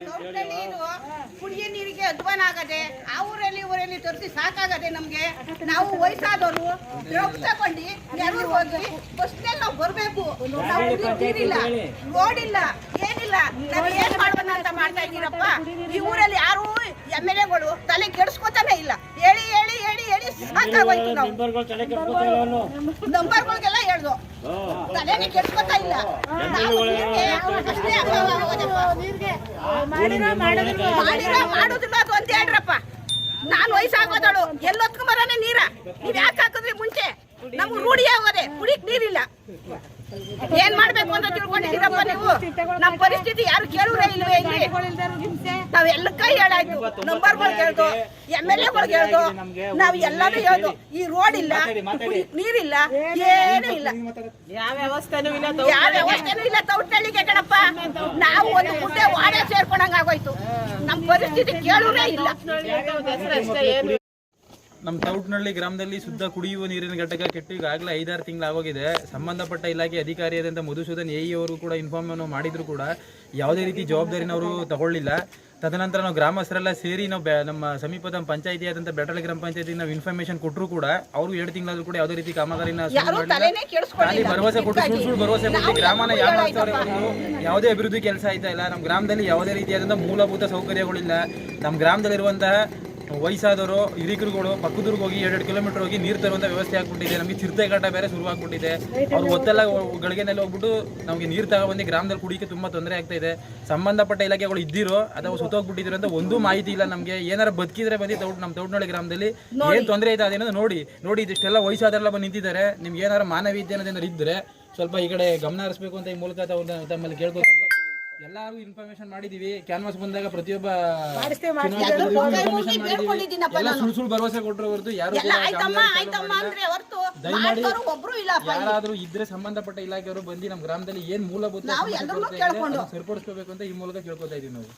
ಇದು ಕುಡಿಯೋ ನೀರಿಗೆ ಅಧ್ವಾನ ಆಗದೆ ಆ ಊರಲ್ಲಿ ಊರಲ್ಲಿ ತರಿಸಿ ಸಾಕಾಗದೆ ನಮ್ಗೆ ನಾವು ವಯಸ್ಸಾದವರು ಡ್ರಗ್ ತಗೊಂಡು ನೆರವು ಹೋಗಿ ಬಸ್ನಲ್ಲಿ ನಾವು ಬರ್ಬೇಕು. ನಾವು ನೀರಿಲ್ಲ ರೋಡ್ ಇಲ್ಲ ಏನಿಲ್ಲ. ನಾವು ಏನ್ ಮಾಡೋಣ ಅಂತ ಮಾಡ್ತಾ ಇದ್ದೀರಪ್ಪ? ಈ ಊರಲ್ಲಿ ಯಾರು ಎಂ ಎಲ್ ಎಗಳು ತಲೆ ಕೆಡಿಸ್ಕೊತಾನೆ ಇಲ್ಲ. ಹೇಳಿ ಹೇಳಿ ಹೇಳಿ ಹೇಳಿ ಸಾಕಾಗೋಯ್ತು ನಾವು. ನಂಬರ್ಗಳಿಗೆಲ್ಲ ಹೇಳ್ದು. ತಲೆನೇ ಕೆಡಿಸ್ಕೊತಾ ಇಲ್ಲ. ನಾವು ನೀರಿಗೆ ಅಷ್ಟೇ. ಮಾಡಿರೋ ಮಾಡೋದಿಲ್ಲ ಅದು ಅಂತ ಹೇಳ್ರಪ್ಪ. ನಾನು ವಯಸ್ಸಾಗೋದಳು. ಎಲ್ಲೊತ್ಕ ಬರೋನೆ ನೀರ? ನೀವ್ ಯಾಕೆ ಹಾಕಿದ್ರಿ ಮುಂಚೆ? ನಮ್ಗೆ ರೂಢಿ ಆಗೋದೆ. ಕುಡಿಕ್ ನೀರಿಲ್ಲ. ಏನ್ ಮಾಡ್ಬೇಕು ಅಂತ ತಿಳ್ಕೊಂಡಿದ್ದೀರಪ್ಪ ನೀವು? ನಮ್ ಪರಿಸ್ಥಿತಿ ಯಾರು ಕೇಳುವುದೇ ಇಲ್ವೇ ಇಲ್ಲಿ? ನಾವ್ ಎಲ್ಲ ಕೈ ಹೇಳಾಯ್ತು ನಂಬರ್ಗಳು ಕೇಳ್ದು ಎಂ ಎಲ್ ಎಗಳು ಕೇಳ್ದು ನಾವ್ ಎಲ್ಲಾನು ಹೇಳ್ದು ಈ ರೋಡ್ ಇಲ್ಲ ನೀರಿಲ್ಲ ಏನೂ ಇಲ್ಲ. ಯಾವ ವ್ಯವಸ್ಥೆನೂ ಇಲ್ಲ ಯಾವ ವ್ಯವಸ್ಥೆನೂ ಇಲ್ಲ ತೌಟಳ್ಳಿಗೆ ಕಣಪ್ಪ. ನಾವು ಒಂದು ಗುಡ್ಡೆ ವಾಡೆ ಸೇರ್ಕೊಂಡಂಗ ಆಗೋಯ್ತು ನಮ್ ಪರಿಸ್ಥಿತಿ ಕೇಳುವುದೇ ಇಲ್ಲ. ನಮ್ಮ ತೌಟ್ನಳ್ಳಿ ಗ್ರಾಮದಲ್ಲಿ ಶುದ್ಧ ಕುಡಿಯುವ ನೀರಿನ ಘಟಕ ಕೆಟ್ಟು ಈಗಾಗಲೇ ಐದಾರು ತಿಂಗಳು ಆಗೋಗಿದೆ ಸಂಬಂಧಪಟ್ಟ ಇಲಾಖೆ ಅಧಿಕಾರಿಯಾದಂಥ ಮಧುಸೂದನ್ ಎಇ ಅವರು ಕೂಡ ಇನ್ಫಾರ್ಮ್ ಅನ್ನು ಮಾಡಿದ್ರು ಕೂಡ ಯಾವುದೇ ರೀತಿ ಜವಾಬ್ದಾರಿನ ಅವರು ತಗೊಳ್ಳಿಲ್ಲ. ತದನಂತರ ನಾವು ಗ್ರಾಮಸ್ಥರೆಲ್ಲ ಸೇರಿ ನಾವು ಬೆ- ನಮ್ಮ ಸಮೀಪದ ಪಂಚಾಯತಿ ಆದಂಥ ಬೆಟಳಿ ಗ್ರಾಮ ಪಂಚಾಯತಿ ನಾವು ಇನ್ಫಾರ್ಮೇಶನ್ ಕೊಟ್ಟರು ಕೂಡ ಅವರು ಎರಡು ತಿಂಗಳಾದ್ರೂ ಕೂಡ ಯಾವುದೇ ರೀತಿ ಕಾಮಗಾರಿನ. ಖಾಲಿ ಭರವಸೆ ಕೊಟ್ಟು ಸುಳ್ಳು ಸುಳ್ಳು ಭರವಸೆ ಕೊಟ್ಟು ಗ್ರಾಮನ ಯಾವ. ಯಾವುದೇ ಅಭಿವೃದ್ಧಿ ಕೆಲಸ ಆಯ್ತಾ ಇಲ್ಲ. ನಮ್ಮ ಗ್ರಾಮದಲ್ಲಿ ಯಾವುದೇ ರೀತಿಯಾದಂಥ ಮೂಲಭೂತ ಸೌಕರ್ಯಗಳಿಲ್ಲ. ನಮ್ಮ ಗ್ರಾಮದಲ್ಲಿರುವಂತಹ ವಯಸ್ಸಾದವರು ಹಿರಿಕರುಗಳು ಪಕ್ಕದೂರ್ಗೆ ಹೋಗಿ ಎರಡೆರಡು ಕಿಲೋಮೀಟರ್ ಹೋಗಿ ನೀರು ತರುವಂಥ ವ್ಯವಸ್ಥೆ ಆಗ್ಬಿಟ್ಟಿದೆ. ನಮಗೆ ಚಿರತೆಘಾಟ ಬೇರೆ ಶುರುವಾಗ್ಬಿಟ್ಟಿದೆ. ಅವ್ರು ಒತ್ತೆಲ್ಲ ಗಳಿಗೆನಲ್ಲಿ ಹೋಗ್ಬಿಟ್ಟು ನಮಗೆ ನೀರು ತಗೊಬಂದು ಗ್ರಾಮದಲ್ಲಿ ಕುಡಿಯೋಕ್ಕೆ ತುಂಬ ತೊಂದರೆ ಆಗ್ತಾ ಇದೆ. ಸಂಬಂಧಪಟ್ಟ ಇಲಾಖೆಗಳು ಇದ್ದಿರೋ ಅಥವಾ ಸುತ್ತೋಗ್ಬಿಟ್ಟಿದ್ರು ಅಂತ ಒಂದು ಮಾಹಿತಿ ಇಲ್ಲ ನಮಗೆ. ಏನಾರ ಬದುಕಿದ್ರೆ ಬಂದು ತೌಡ್ ನಮ್ಮ ತೌಡ್ನಳ್ಳಿ ಗ್ರಾಮದಲ್ಲಿ. ಏನು ತೊಂದರೆ ಇದೆ ಅದೇನೋ ನೋಡಿ. ನೋಡಿ ಇದಿಷ್ಟೆಲ್ಲ ವಯಸ್ಸಾದರೆಲ್ಲ ಬಂದು ನಿಂತಿದ್ದಾರೆ. ನಿಮ್ಗೆ ಏನಾರ ಮಾನವೀಯತೆ ಅನ್ನೋದೇನಾರು ಇದ್ದರೆ ಸ್ವಲ್ಪ ಈ ಕಡೆ ಗಮನ ಹರಿಸ್ಬೇಕು ಅಂತ ಈ ಮೂಲಕ ತಮ್ಮಲ್ಲಿ ಕೇಳ್ಕೊತೀವಿ ಎಲ್ಲರೂ ಇನ್ಫಾರ್ಮೇಶನ್ ಮಾಡಿದೀವಿ. ಕ್ಯಾನ್ವಾಸ್ ಬಂದಾಗ ಪ್ರತಿಯೊಬ್ಬ. ಸುಳ್ಳು ಸುಳ್ಳು ಭರವಸೆ ಕೊಟ್ಟರು ಹೊರತು ಯಾರು ದಯಮಾಡಿ. ಯಾರಾದ್ರೂ ಇದ್ರೆ ಸಂಬಂಧಪಟ್ಟ ಇಲಾಖೆಯವರು ಬಂದು ನಮ್ಮ ಗ್ರಾಮದಲ್ಲಿ ಏನ್ ಮೂಲಭೂತ ಸರಿಪಡಿಸ್ಕೋಬೇಕು ಅಂತ ಈ ಮೂಲಕ ಕೇಳ್ಕೊತಾ ಇದೀವಿ ನಾವು.